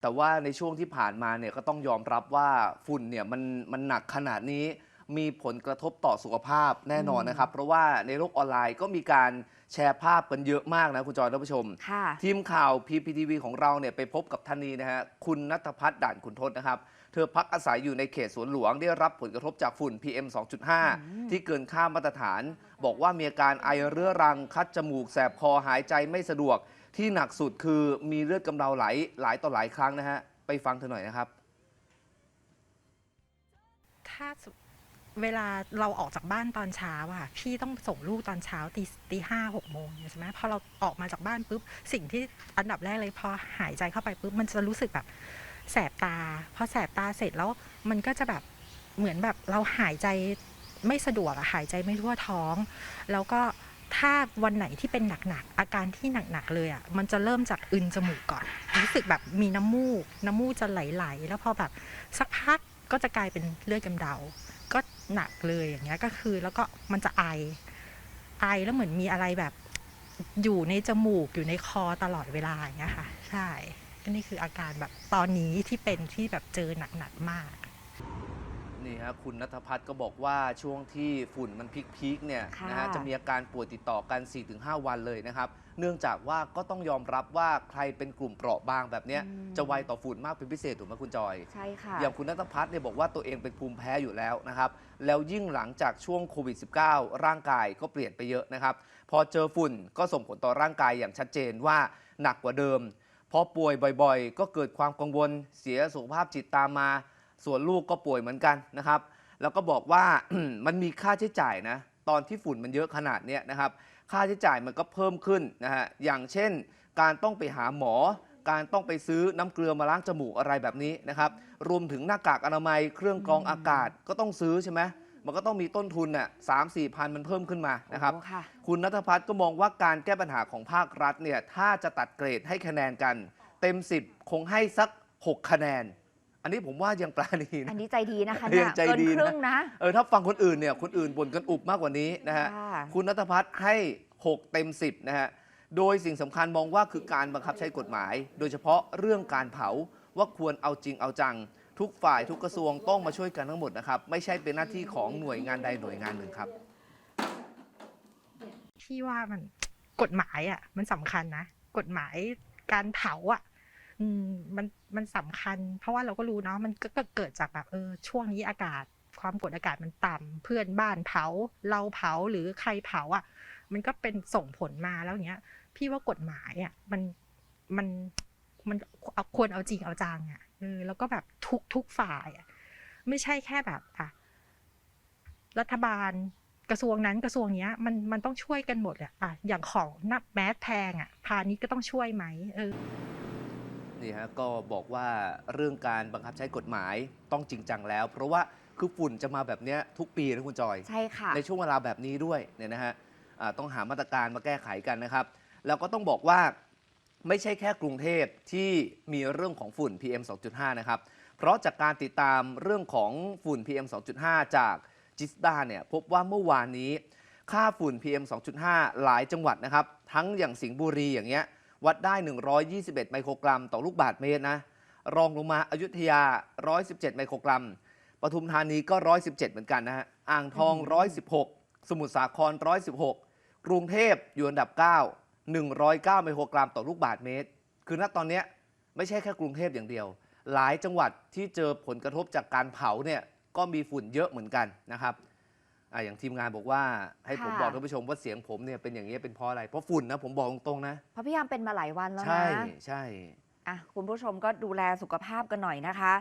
แต่ว่าในช่วงที่ผ่านมาเนี่ยก็ต้องยอมรับว่าฝุ่นเนี่ยมันมันหนักขนาดนี้มีผลกระทบต่อสุขภาพแน่นอนนะครับ เพราะว่าในโลกออนไลน์ก็มีการ แชร์ภาพกันเยอะมากนะคุณจอยท่านผู้ชม ค่ะ ทีมข่าว PPTV ของเราเนี่ยไปพบกับท่านนี้นะฮะคุณนัทพัฒน์ด่านขุนทศนะครับ เธอพักอาศัยอยู่ในเขตสวนหลวงได้รับผลกระทบจากฝุ่น PM 2.5 ที่เกินค่ามาตรฐาน บอกว่ามีอาการไอเรื้อรัง คัดจมูกแสบคอหายใจไม่สะดวก ที่หนักสุดคือมีเลือดกำเดาไหลหลายต่อหลายครั้งนะฮะไปฟังเธอหน่อยนะครับ ถ้าสุ เวลาเราออกจากบ้านตอนเช้าอะพี่ต้องส่งลูกตอนเช้าตีตีห้าหกโมงใช่ไหมพอเราออกมาจากบ้านปุ๊บสิ่งที่อันดับแรกเลยพอหายใจเข้าไปปุ๊บมันจะรู้สึกแบบแสบตาพอแสบตาเสร็จแล้วมันก็จะแบบเหมือนแบบเราหายใจไม่สะดวกอะหายใจไม่ทั่วท้อง แล้วก็ถ้าวันไหนที่เป็นหนักๆอาการที่หนักๆเลยอะมันจะเริ่มจากอึนจมูกก่อน รู้สึกแบบมีน้ำมูก น้ำมูกจะไหลๆแล้วพอแบบสักพักก็จะกลายเป็นเลือดกำเดา ก็หนักเลยอย่างเงี้ยก็คือแล้วก็มันจะไอ ไอแล้วเหมือนมีอะไรแบบอยู่ในจมูกอยู่ในคอตลอดเวลาอย่างเงี้ยค่ะ ใช่ก็นี่คืออาการแบบตอนนี้ที่เป็นที่แบบเจอหนักๆมาก นี่ฮะคุณนัทพัฒน์ก็บอกว่าช่วงที่ฝุ่นมันพีคๆเนี่ยค่ะ นะฮะจะมีอาการป่วยติดต่อกัน 4-5 วันเลยนะครับ เนื่องจากว่าก็ต้องยอมรับว่าใครเป็นกลุ่มเปราะบางแบบเนี้ยอืมจะไวต่อฝุ่นมากเป็นพิเศษถูกไหมคุณจอย ใช่ค่ะ อย่างคุณนัทพัฒน์เนี่ยบอกว่าตัวเองเป็นภูมิแพ้อยู่แล้วนะครับ แล้วยิ่งหลังจากช่วงโควิด -19 ร่างกายก็เปลี่ยนไปเยอะนะครับ พอเจอฝุ่นก็ส่งผลต่อร่างกายอย่างชัดเจนว่าหนักกว่าเดิม พอป่วยบ่อยๆ ก็เกิดความกังวลเสียสุขภาพจิตตามมา ส่วนลูกก็ป่วยเหมือนกันนะครับ แล้วก็บอกว่า มันมีค่าใช้จ่ายนะ ตอนที่ฝุ่นมันเยอะขนาดเนี้ยนะครับ ค่าใช้จ่ายมันก็เพิ่มขึ้นนะฮะ อย่างเช่น การต้องไปหาหมอ การต้องไปซื้อน้ำเกลือมาล้างจมูกอะไรแบบนี้นะครับ รวมถึงหน้ากากอนามัย เครื่องกรองอากาศก็ต้องซื้อใช่ไหมมันก็ต้องมีต้นทุนน่ะสามสี่พันมันเพิ่มขึ้นมานะครับโอ้ค่ะคุณนัทพัฒน์ก็มองว่าการแก้ปัญหาของภาครัฐเนี่ย ถ้าจะตัดเกรดให้คะแนนกัน เต็ม 10 คงให้สัก 6 คะแนน อันนี้ผมว่ายังปราณีอันนะนี้ใจดีนะคะยัเนี่ยงใจเกินดีคนะรึ่งนะ เออถ้าฟังคนอื่นเนี่ยคนอื่นบ่นกันอุบมากกว่านี้นะฮะค่ะ คุณนัทพัฒน์ให้ 6 เต็ม 10นะฮะโดยสิ่งสำคัญมองว่าคือการบังคับใช้กฎหมาย โดยเฉพาะเรื่องการเผาว่าควรเอาจริงเอาจัง ทุกฝ่ายทุกกระทรวงต้องมาช่วยกันทั้งหมดนะครับ ไม่ใช่เป็นหน้าที่ของหน่วยงานใดหน่วยงานหนึ่งครับ พี่ว่ามัน กฎหมายอะ มันสำคัญนะ กฎหมายการเผาอะ อืมมันมันสำคัญ เพราะว่าเราก็รู้เนาะมันก็เกิดจากแบบเออช่วงนี้อากาศ ความกดอากาศมันต่ำเพื่อนบ้านเผา เราเผาหรือใครเผาอะ มันก็เป็นส่งผลมาแล้วเงี้ย พี่ว่ากฎหมายอะมันมันมันเอาควรเอาจริงเอาจังอะเออแล้วก็แบบทุกทุกฝ่ายอะไม่ใช่แค่แบบอะรัฐบาลกระทรวงนั้นกระทรวงเนี้ยมันมันต้องช่วยกันหมดอะอะอย่างของนักแมสแพงอะพาณิชย์ก็ต้องช่วยไหมเออ นี่ฮะก็บอกว่าเรื่องการบังคับใช้กฎหมายต้องจริงจังแล้ว เพราะว่าคือฝุ่นจะมาแบบเนี้ยทุกปีนะคุณจอย ใช่ค่ะ ในช่วงเวลาแบบนี้ด้วยเนี่ยนะฮะอ่าต้องหามาตรการมาแก้ไขกันนะครับ แล้วก็ต้องบอกว่าไม่ใช่แค่กรุงเทพที่มีเรื่องของฝุ่น PM 2.5 นะครับ เพราะจากการติดตามเรื่องของฝุ่น PM 2.5 จากจิสดาเนี่ยพบว่าเมื่อวานนี้ ค่าฝุ่น PM 2.5 หลายจังหวัดนะครับ ทั้งอย่างสิงห์บุรีอย่างเงี้ย วัดได้ 121 ไมโครกรัมต่อลูกบาศก์เมตรนะ รองลงมาอายุทยา 117 ไมโครกรัม ปทุมธานีก็ 117 เหมือนกันนะฮะ อ่างทอง 116 สมุทรสาคร 116 กรุงเทพอยู่อันดับ 9 109 ไมโครกรัมต่อลูกบาศก์เมตร คือณตอนเนี้ยไม่ใช่แค่กรุงเทพอย่างเดียว หลายจังหวัดที่เจอผลกระทบจากการเผาเนี่ยก็มีฝุ่นเยอะเหมือนกันนะครับ อะอย่างทีมงานบอกว่าให้ผมค่ะ บอกท่านผู้ชมว่าเสียงผมเนี่ยเป็นอย่างนี้ยเป็นเพราะอะไร เพราะฝุ่นนะผมบอกตรงๆนะ เพราะพี่ยามเป็นมาหลายวันแล้วใช่นะ ใช่ อะ คุณผู้ชมก็ดูแลสุขภาพกันหน่อยนะคะ